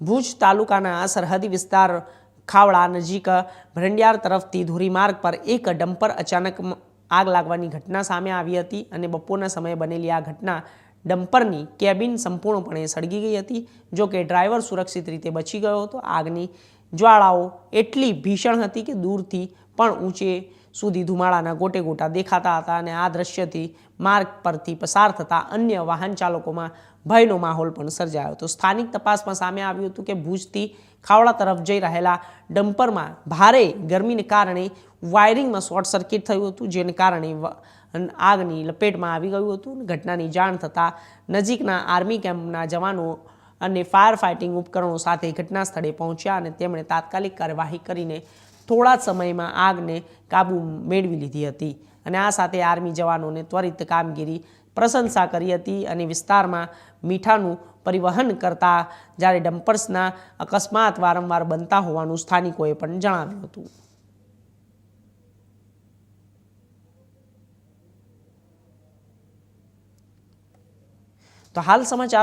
ભુજ તાલુકાના સરહદી વિસ્તાર ખાવડા નજીક ભરંડિયાર તરફથી ધોરીમાર્ગ પર એક ડમ્પર અચાનક આગ લાગવાની ઘટના સામે આવી હતી અને બપોરના સમયે બનેલી આ ઘટના ડમ્પરની કેબિન સંપૂર્ણપણે સળગી ગઈ હતી. જો કે ડ્રાઈવર સુરક્ષિત રીતે બચી ગયો હતો. આગની જ્વાળાઓ એટલી ભીષણ હતી કે દૂરથી પણ ઊંચે સુધી ધુમાડાના ગોટે ગોટા દેખાતા હતા અને આ દ્રશ્યથી માર્ગ પરથી પસાર થતા અન્ય વાહન ચાલકોમાં ભયનો માહોલ પણ સર્જાયો હતો. સ્થાનિક તપાસમાં સામે આવ્યું હતું કે ભુજથી ખાવડા તરફ જઈ રહેલા ડમ્પરમાં ભારે ગરમીને કારણે વાયરિંગમાં શોર્ટ સર્કિટ થયું હતું, જેને કારણે આગની લપેટમાં આવી ગયું હતું ઘટનાની જાણ થતાં નજીકના આર્મી કેમ્પના જવાનો અને ફાયર ફાઇટિંગ ઉપકરણો સાથે ઘટના સ્થળે પહોંચ્યા અને તેમણે તાત્કાલિક કાર્યવાહી કરીને થોડા સમયમાં આગને કાબૂ મેળવી લીધી હતી. અને આ સાથે આર્મી જવાનોને ત્વરિત કામગીરી પ્રશંસા કરી હતી અને વિસ્તારમાં મીઠાનું પરિવહન કરતા જ્યારે ડમ્પર્સના અકસ્માત વારંવાર બનતા હોવાનું સ્થાનિકોએ પણ જણાવ્યું હતું. તો હાલ સમાચાર